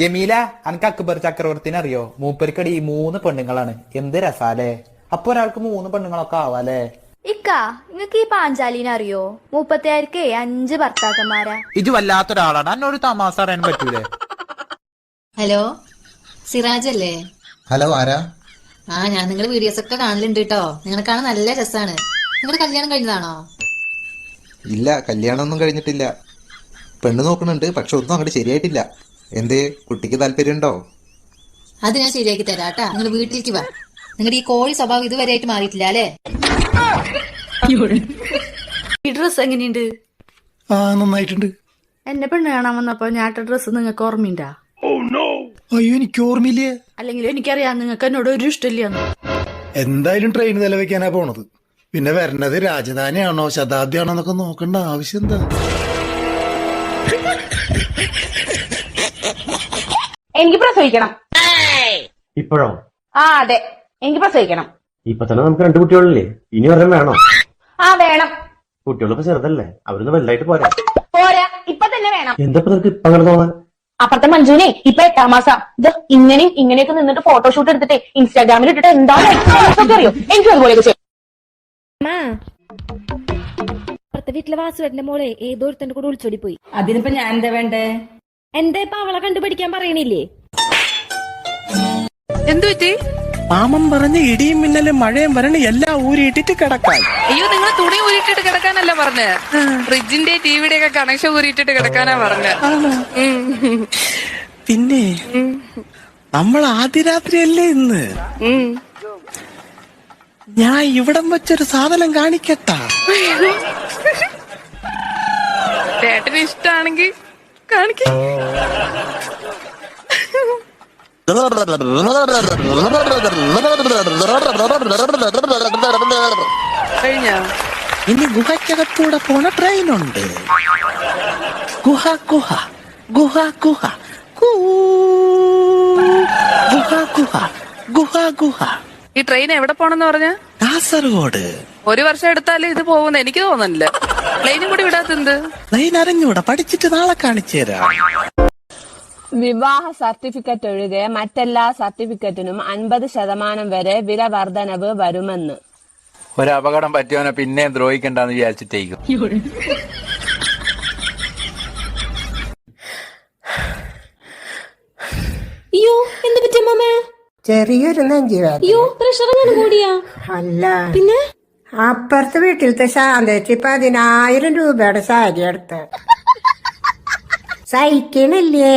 ജമീല അനക്ക് അക്ബർ ചക്രവർത്തിനെ അറിയോ? മൂപ്പരിക്കടി ഈ മൂന്ന് പെണ്ണുങ്ങളാണ്. എന്ത് രസാലേ? അപ്പൊ ഒരാൾക്ക് മൂന്ന് പെണ്ണുങ്ങളൊക്കെ ആവാലേ? ഇക്ക നിങ്ങക്ക് ഈ പാഞ്ചാലിനെ അറിയോ? മുപ്പത്തിയായിരക്ക് അഞ്ച് ഭർത്താക്കന്മാരാ. ഇത് വല്ലാത്തൊരാളാണ്. എന്നോട് തമാസ അറിയാൻ പറ്റൂലേ? ഹലോ? സിറാജ് അല്ലേ ഹലോ ആരാ? ആ ഞാൻ നിങ്ങളുടെ വീഡിയോസ് ഒക്കെ കാണലുണ്ട് കേട്ടോ നിങ്ങളെ കാണാൻ നല്ല രസാണ്. നിങ്ങളുടെ കല്യാണം കഴിഞ്ഞതാണോ? ഇല്ല കല്യാണം ഒന്നും കഴിഞ്ഞിട്ടില്ല. പെണ്ണ് നോക്കണുണ്ട് പക്ഷെ ഒന്നും അങ്ങോട്ട് ശരിയായിട്ടില്ല. എന്തേ? കുട്ടിക്ക് താല്പര്യമുണ്ടോ? അത് ഞാൻ ശരിയാക്കി തരാം കേട്ടാ. നിങ്ങൾ വീട്ടിലേക്ക് വാ. നിങ്ങളുടെ ഈ കോഴി സ്വഭാവം ഇതുവരെ ആയിട്ട് മാറിയിട്ടില്ല അല്ലേ? ഈ ഡ്രസ് എങ്ങനെയുണ്ട്? ആ നന്നായിട്ടുണ്ട്. എന്നെ പെണ്ണ് കാണാൻ വന്നപ്പോ ഞാൻ ഇട്ട ഡ്രസ് നിങ്ങൾക്ക് ഓർമ്മയുണ്ടാ? അയ്യോ എനിക്ക് ഓർമ്മയില്ലേ? അല്ലെങ്കിൽ എനിക്കറിയാം നിങ്ങൾക്ക് എന്നോട് ഒരു ഇഷ്ടമില്ലെന്ന്. എന്തായാലും ട്രെയിൻ നിലവെക്കാനാ പോണത്. പിന്നെ വരണത് രാജധാനിയാണോ ശതാബ്ദിയാണോ എന്നൊക്കെ നോക്കേണ്ട ആവശ്യം എന്താ? എനിക്ക് പ്രസവിക്കണം. ഇപ്പോഴോ? ആ അതെ. എനിക്ക് പ്രസവിക്കണം. ഇപ്പൊ തന്നെ നമുക്ക് രണ്ട് കുട്ടികളല്ലേ ഇനി ഒരെണ്ണം വേണോ? ആ വേണം. കുട്ടികളിപ്പോ ചെറുതല്ലേ. അവരൊന്ന് വലുതായിട്ട് പോരാ. പോരാ. ഇപ്പൊ തന്നെ വേണം. എന്താ ഇപ്പൊ നിനക്ക് ഇപ്പൊ അങ്ങനെ തോന്നാൻ അപ്പുറത്തെ മഞ്ജുനെ ഇപ്പൊ എട്ടാം മാസം. ഇത് ഇങ്ങനെയും ഇങ്ങനെയൊക്കെ നിന്നിട്ട് ഫോട്ടോഷൂട്ട് എടുത്തിട്ട് ഇൻസ്റ്റാഗ്രാമിൽ ഇട്ടിട്ട് എന്താണ് ഒക്കെ അറിയോ? എനിക്ക് അതുപോലെയൊക്കെ ചെയ്യും. അപ്പുറത്തെ വീട്ടിലെ വാസുവേട്ടന്റെ മോളെ ഏതോ ഒരുത്തന്റെ കൂടെ ഒളിച്ചോടി പോയി അതിനിപ്പോ ഞാൻ എന്താ വേണ്ടേ? എന്താ ഇപ്പൊ അവളെ കണ്ടുപിടിക്കാൻ പറയണില്ലേ? എന്തു പറ്റി? മാമൻ പറഞ്ഞ് ഇടിയും മിന്നലും മഴയും വരണ എല്ലാം ഊരിയിട്ടിട്ട് കിടക്കാൻ. അയ്യോ നിങ്ങൾ തുണി ഊരിയിട്ടിട്ട് കിടക്കാനല്ല പറഞ്ഞ്? ഫ്രിഡ്ജിന്റെ ടിവിയുടെ ഒക്കെ കണക്ഷൻ ഊരിയിട്ടിട്ട് കിടക്കാനാ പറഞ്ഞ്. പിന്നെ നമ്മൾ ആദ്യ രാത്രിയല്ലേ ഇന്ന് ഞാൻ ഇവിടം വെച്ചൊരു സാധനം കാണിക്കട്ടാ. ചേട്ടന് ഇഷ്ടാണെങ്കി കാണിക്ക. കഴിഞ്ഞ? ഇനി ഗുഹയ്ക്കകത്തൂടെ പോണ ട്രെയിനുണ്ട്. ഗുഹ ഗുഹ ഗുഹ ഗുഹ. ഗുഹ ഗുഹ ഗുഹ ഗുഹ. ഈ ട്രെയിൻ എവിടെ പോണെന്ന് പറഞ്ഞ? കാസർഗോഡ്. ഒരു വർഷം എടുത്താലും ഇത് പോകുന്ന. എനിക്ക് തോന്നുന്നില്ല. പ്ലെയിനും കൂടി വിടാത്തെന്ത് ട്രെയിൻ അറിഞ്ഞൂടാ പഠിച്ചിട്ട് നാളെ കാണിച്ചു തരാം. വിവാഹ സർട്ടിഫിക്കറ്റ് ഒഴികെ മറ്റെല്ലാ സർട്ടിഫിക്കറ്റിനും അൻപത് ശതമാനം വരെ വില വർധനവ് വരുമെന്ന്. ഒരു അപകടം പറ്റിയവനെ പിന്നെ ദ്രോഹിക്കണ്ടെന്ന് വിചാരിച്ചിട്ടേക്കും. അയ്യോ എന്ത് പറ്റിയ മാമേ ചെറിയൊരു നെഞ്ചുവേദന അയ്യോ പ്രഷർ അങ്ങനെ കൂടിയാ? അല്ല. പിന്നെ? അപ്പുറത്തെ വീട്ടിലത്തെ ശാന്തേച്ചി പതിനായിരം രൂപയുടെ സാരി എടുത്ത്. സഹിക്കണില്ലേ?